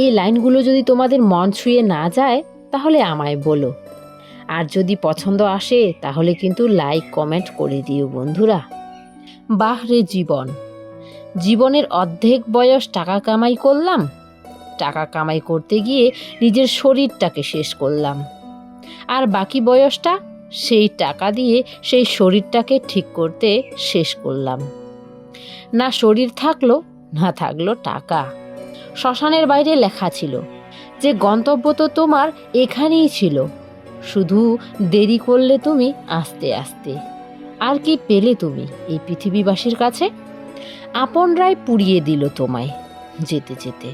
এই লাইনগুলো যদি তোমাদের মন ছুঁয়ে না যায়, তাহলে আমায় বলো। আর যদি পছন্দ আসে, তাহলে কিন্তু লাইক কমেন্ট করে দিও বন্ধুরা। বাহরে জীবন। জীবনের অর্ধেক বয়স টাকা কামাই করলাম। টাকা কামাই করতে গিয়ে নিজের শরীরটাকে শেষ করলাম। আর বাকি বয়সটা, সেই টাকা দিয়ে সেই শরীরটাকে ঠিক করতে শেষ করলাম। না শরীর থাকল, না থাকল টাকা। শ্মশানের বাইরে লেখা ছিল, যে গন্তব্য তো তোমার এখানেই ছিল, শুধু দেরি করলে তুমি আস্তে আস্তে। আর কি পেলে তুমি এই পৃথিবীবাসীর কাছে? আপনরাই পুড়িয়ে দিল তোমায় যেতে যেতে।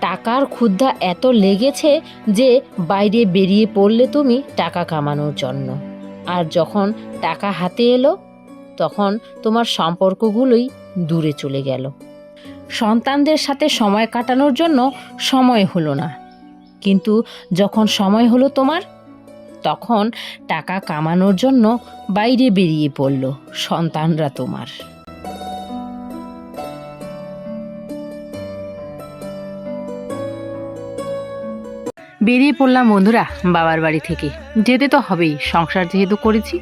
টাকার ক্ষুদ্ধা এত লেগেছে যে বাইরে বেরিয়ে পড়লে তুমি টাকা কামানোর জন্য। আর যখন টাকা হাতে এলো, তখন তোমার সম্পর্কগুলোই দূরে চলে গেল। সন্তানদের সাথে সময় কাটানোর জন্য সময় হলো না। কিন্তু যখন সময় হলো তোমার, তখন টাকা কামানোর জন্য বাইরে বেরিয়ে পড়ল সন্তানরা তোমার। বেরিয়ে পড়লাম বন্ধুরা বাবার বাড়ি থেকে। যেতে তো হবেই, সংসার যেহেতু করেছি।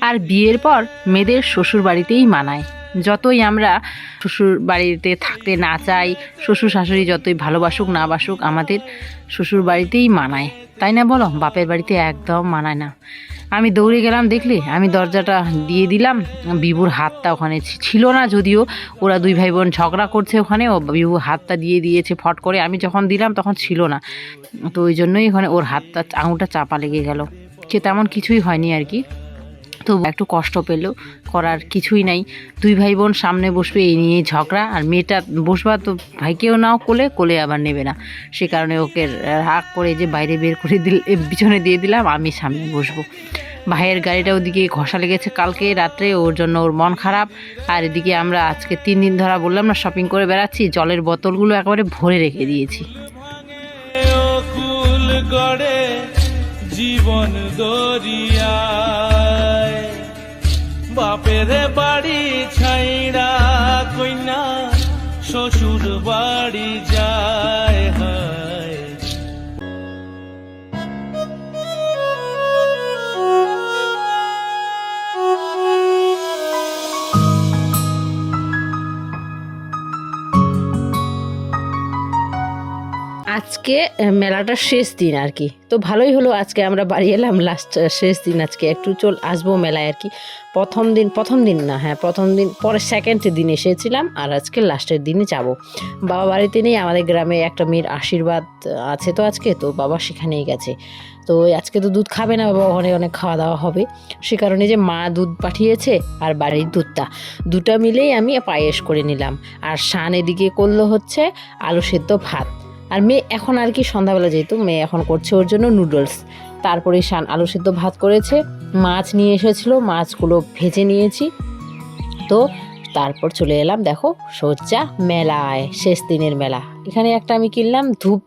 আর বিয়ের পর মেয়েদের শ্বশুর বাড়িতেই মানায়। যতই আমরা শ্বশুর বাড়িতে থাকতে না চাই শ্বশুর শাশুড়ি যতই ভালোবাসুক না বাসুক, আমাদের শ্বশুর বাড়িতেই মানায়। তাই না বলো? বাপের বাড়িতে একদম মানায় না। আমি দৌড়ে গেলাম, দেখলে? আমি দরজাটা দিয়ে দিলাম। বিভুর হাতটা ওখানে ছিল না যদিও। ওরা দুই ভাই বোন ঝগড়া করছে ওখানে। ও বিভু হাতটা দিয়ে দিয়েছে ফট করে। আমি যখন দিলাম, তখন ছিল না। তো ওই জন্যই ওখানে ওর হাতটা, আঙুলটা চাপা লেগে গেল। সে তেমন কিছুই হয়নি আর কি। তো একটু কষ্ট পেলেও করার কিছুই নাই। দুই ভাই বোন সামনে বসবে, এই নিয়ে ঝগড়া। আর মেয়েটা বসবা তো ভাইকেও নাও কোলে কোলে আবার নেবে না। সে কারণে ওকে রাগ করে যে বাইরে বের করে দিল পিছনে দিয়ে দিলাম, আমি সামনে বসবো। ভাইয়ের গাড়িটা ওদিকে ঘষা লেগেছে কালকে রাত্রে, ওর জন্য ওর মন খারাপ। আর এদিকে আমরা আজকে তিন দিন ধরা বললাম না শপিং করে বেড়াচ্ছি, জলের বোতলগুলো একেবারে ভরে রেখে দিয়েছি। জীবন দরিয়ায় বাপের বাড়ি ছাইড়া কইনা শ্বশুর বাড়ি যায়। আজকে মেলাটার শেষ দিন আর কি। তো ভালোই হলো আজকে আমরা বাড়ি এলাম লাস্ট শেষ দিন আজকে। একটু চল, আসব মেলায় আর কি। প্রথম দিন প্রথম দিন না হ্যাঁ প্রথম দিন, পরে সেকেন্ড দিন এসেছিলাম আর আজকে লাস্টের দিনে যাব। বাবা বাড়িতে নেই, আমাদের গ্রামে একটা মেয়ের আশীর্বাদ আছে তো আজকে, তো বাবা সেখানেই গেছে। তো আজকে তো দুধ খাবে না, বাবা ওখানে অনেক খাওয়া দাওয়া হবে। সে কারণে যে মা দুধ পাঠিয়েছে আর বাড়ির দুধটা। দুটা মিলেই আমি পায়েস করে নিলাম। আর শান এদিকে করল হচ্ছে আলু সেদ্ধ ভাত। আর মেয়ে এখন আর কি সন্ধ্যাবেলা যেহেতু, মেয়ে এখন করছে ওর জন্য নুডলস তারপরে শান আলু সেদ্ধ ভাত করেছে, মাছ নিয়ে এসেছিল, মাছগুলো ভেজে নিয়েছি। তো তারপর চলে এলাম, দেখো সজ্জা মেলায়, শেষ দিনের মেলা। এখানে একটা আমি কিনলাম, ধূপ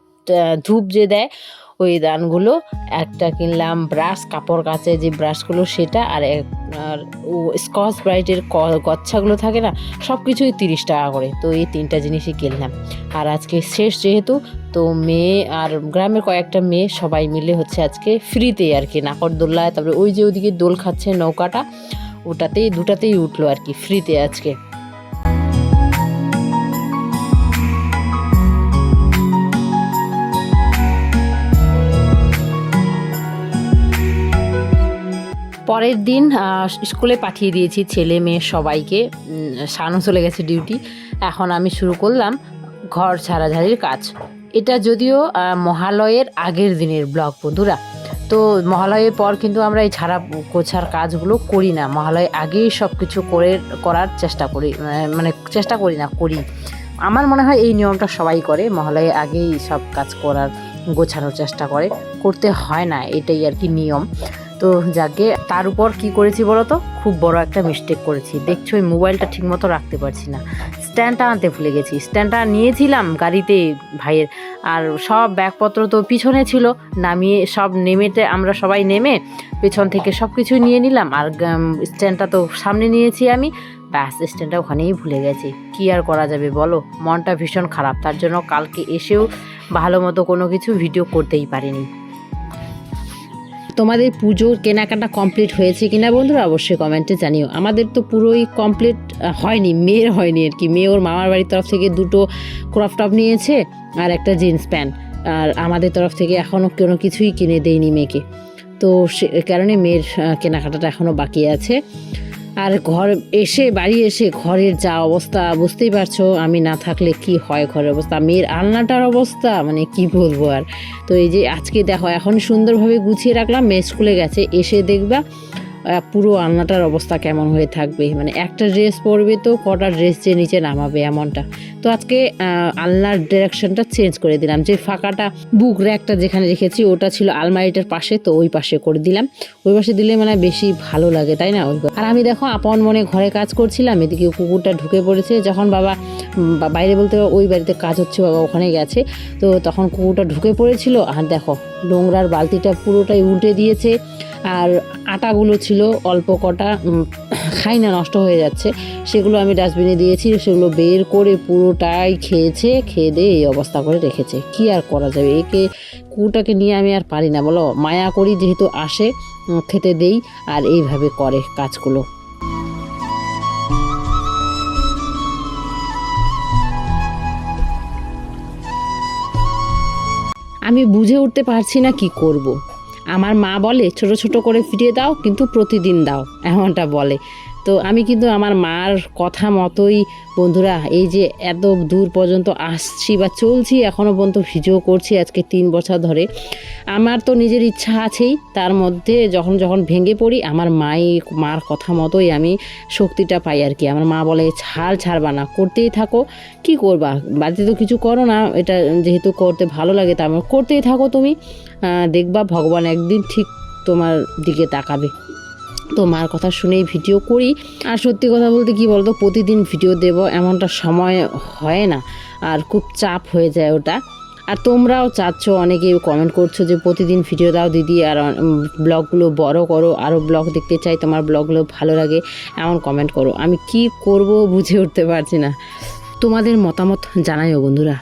ধূপ যে দেয় ওই দানগুলো একটা কিনলাম ব্রাশ, কাপড় কাচে যে ব্রাশগুলো সেটা আর আর স্কচ ব্রাইটের গচ্ছাগুলো থাকে না সব কিছুই তিরিশ টাকা করে। তো এই তিনটা জিনিসই কিনলাম। আর আজকে শেষ যেহেতু, তো মেয়ে আর গ্রামের কয়েকটা মেয়ে সবাই মিলে হচ্ছে আজকে ফ্রিতে আর কি, নাকরদোল্লায়। তারপরে ওই যে ওদিকে দোল খাচ্ছে নৌকাটা, ওটাতেই, দুটাতেই উঠল আর কি ফ্রিতে আজকে। পরের দিন স্কুলে পাঠিয়ে দিয়েছি ছেলে মেয়ে সবাইকে। শানু চলে গেছে ডিউটি। এখন আমি শুরু করলাম ঘর ঝাড়াঝাড়ির কাজ। এটা যদিও মহালয়ের আগের দিনের ব্লগ বন্ধুরা। তো মহালয়ের পর কিন্তু আমরা এই ছাড়া গোছার কাজগুলো করি না। মহালয়ের আগেই সব কিছু করে, করার চেষ্টা করি মানে চেষ্টা করি না, করি। আমার মনে হয় এই নিয়মটা সবাই করে। মহালয়ের আগেই সব কাজ করার, গোছানোর চেষ্টা করে। করতে হয় না, এটাই আর কি নিয়ম। তো যাকে, তার উপর কি করেছি বলো তো খুব বড় একটা মিস্টেক করেছি। দেখছ ওই মোবাইলটা ঠিকমতো রাখতে পারছি না। স্ট্যান্ডটা আনতে ভুলে গেছি। স্ট্যান্ডটা নিয়েছিলাম গাড়িতে ভাইয়ের। আর সব ব্যাগপত্র তো পিছনে ছিল। নামিয়ে সব নেমেতে আমরা সবাই নেমে পেছন থেকে সব কিছু নিয়ে নিলাম। আর স্ট্যান্ডটা তো সামনে নিয়েছি আমি। ব্যাস স্ট্যান্ডটা ওখানেই ভুলে গেছি। কি আর করা যাবে বলো? মনটা ভীষণ খারাপ। তার জন্য কালকে এসেও ভালো মতো কোনো কিছু ভিডিও করতেই পারিনি। তোমাদের পুজোর কেনাকাটা কমপ্লিট হয়েছে কিনা বন্ধুরা অবশ্যই কমেন্টে জানিও। আমাদের তো পুরোই কমপ্লিট হয়নি, মেয়ের হয়নি আর কি। মেয়ে ওর মামার বাড়ির তরফ থেকে দুটো ক্রপ টপ নিয়েছে আর একটা জিন্স প্যান্ট আর আমাদের তরফ থেকে এখনও কোনো কিছুই কিনে দেয়নি মেয়েকে। তো সে কারণে মেয়ের কেনাকাটাটা এখনও বাকি আছে। আর ঘর এসে, বাড়ি এসে ঘরের যা অবস্থা, বুঝতেই পারছ, আমি না থাকলে কি হয় ঘরের অবস্থা? মেয়ের আলনাটার অবস্থা মানে কি বলব আর? তো এই যে আজকে দেখো, এখন সুন্দরভাবে গুছিয়ে রাখলাম, মেয়ে স্কুলে গেছে, এসে দেখবা পুরো আলনাটার অবস্থা কেমন হয়ে থাকবে? মানে একটা ড্রেস পরবে তো কটা ড্রেস যে নিচে নামাবে এমনটা। তো আজকে আলনার ডিরেকশনটা চেঞ্জ করে দিলাম। যে ফাঁকাটা বুক র্যাকটা যেখানে রেখেছি, ওটা ছিল আলমারিটার পাশে, তো ওই পাশে করে দিলাম। ওই পাশে দিলে মানে বেশি ভালো লাগে, তাই না আর আমি দেখো, আপন মনে ঘরে কাজ করছিলাম, এদিকে কুকুরটা ঢুকে পড়েছে। যখন বাবা বাইরে বলতে ওই বাড়িতে কাজ হচ্ছে, বাবা ওখানে গেছে। তো তখন কুকুরটা ঢুকে পড়েছিল, আর দেখো, নোংরার বালতিটা পুরোটাই উল্টে দিয়েছে। আর আটাগুলো ছিল অল্প কটা খাই না নষ্ট হয়ে যাচ্ছে। সেগুলো আমি ডাস্টবিনে দিয়েছি, সেগুলো বের করে পুরোটাই খেয়েছে, খেয়ে দিয়ে এই অবস্থা করে রেখেছে। কি আর করা যাবে? একে কুটাকে নিয়ে আমি আর পারি না। বলো, মায়া করি যেহেতু আসে খেতে দেই আর এইভাবে করে কাজগুলো। আমি বুঝে উঠতে পারছি না কি করব। আমার মা বলে ছোট ছোট করে ফিরিয়ে দাও কিন্তু প্রতিদিন দাও। এমনটা বলে। তো আমি কিন্তু আমার মার কথা মতোই, বন্ধুরা, এই যে এত দূর পর্যন্ত আসছি বা চলছি এখনও পর্যন্ত ভিডিও করছি আজকে তিন বছর ধরে। আমার তো নিজের ইচ্ছা আছেই, তার মধ্যে যখন যখন ভেঙে পড়ি, আমার মাই, মার কথা মতোই আমি শক্তিটা পাই আর কি। আমার মা বলে, ছাড়, ছাড়বা না, করতেই থাকো। কি করবা? বাড়িতে তো কিছু করো না, এটা যেহেতু করতে ভালো লাগে, তা আমার করতেই থাকো তুমি। দেখবা, ভগবান একদিন ঠিক তোমার দিকে তাকাবে। তো মার কথা শুনেই ভিডিও করি। আর সত্যি কথা বলতে কি বলতো, প্রতিদিন ভিডিও দেব এমনটা সময় হয় না, আর খুব চাপ হয়ে যায় ওটা। আর তোমরাও চাচ্ছ অনেকে কমেন্ট করছ যে প্রতিদিন ভিডিও দাও দিদি, আর ব্লগগুলো বড় করো আরও ব্লগ দেখতে চাই, তোমার ব্লগগুলো ভালো লাগে, এমন কমেন্ট করো। আমি কি করব বুঝে উঠতে পারছি না। তোমাদের মতামত জানাইও বন্ধুরা।